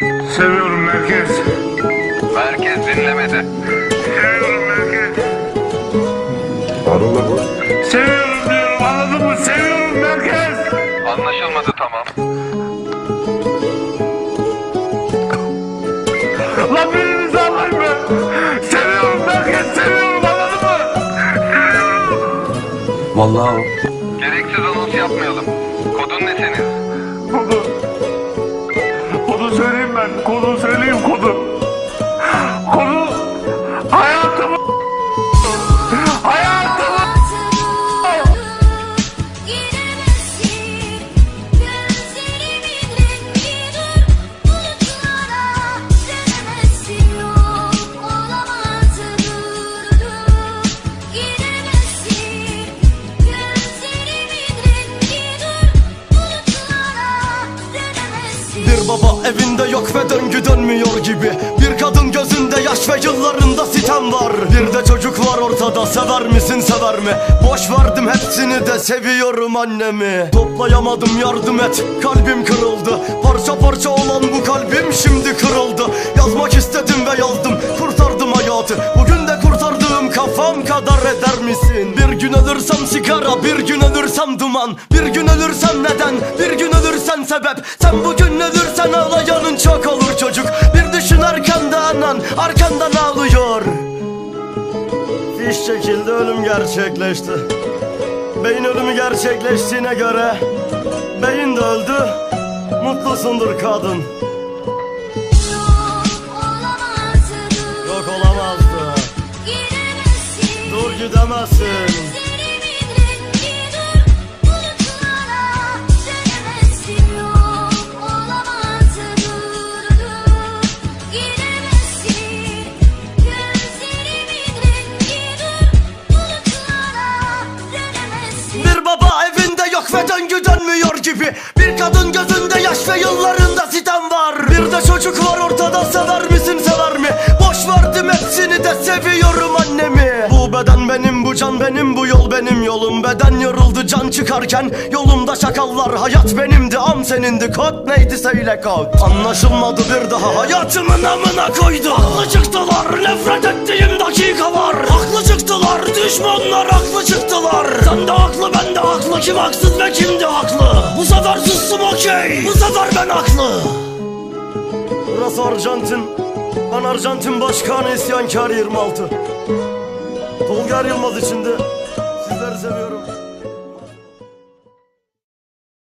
Seviyorum merkez. Merkez dinlemedi. Seviyorum merkez. Harun'la bu. Seviyorum diyorum anladın mı? Seviyorum merkez. Anlaşılmadı tamam. Lan birinizi anlayın be. Seviyorum merkez. Seviyorum anladın mı? Vallahi. Gereksiz anons yapmayalım. Kodun ne senin? Kodu. Söyleyeyim ben. Kodu söyleyeyim. Kodu. Evinde yok ve döngü dönmüyor gibi. Bir kadın gözünde yaş ve yıllarında sitem var. Bir de çocuk var ortada sever misin sever mi? Boş verdim hepsini de seviyorum annemi. Toplayamadım yardım et kalbim kırıldı. Parça parça olan bu kalbim şimdi kırıldı. Yazmak istedim ve yazdım misin Bir gün ölürsem sigara bir gün ölürsem duman. Bir gün ölürsem neden? Bir gün ölürsen sebep. Sen bugün ölürsen ağlayanın çok olur çocuk. Bir düşün arkanda anan arkandan ağlıyor. Fiş çekildi ölüm gerçekleşti. Beyin ölümü gerçekleştiğine göre Beyin de öldü. Mutlusundur kadın yok ve döngü dönmüyor gibi. Bir kadın gözünde yaş ve yıllarında sitem var. Bir de çocuk var Beden yoruldu can çıkarken. Yolumda şakallar Hayat benimdi am senindi. Kod neydi söyle kod. Anlaşılmadı bir daha hayatımın amına koydu. Haklı çıktılar nefret ettiğim dakikalar Haklı çıktılar düşmanlar haklı çıktılar. Sen de haklı ben de haklı. Kim haksız ve kimdi haklı? Bu sefer sustum okey. Bu sefer ben haklı. Burası Arjantin Ben Arjantin Başkanı isyankar 26 Tolga Yılmaz içinde Sizleri seviyorum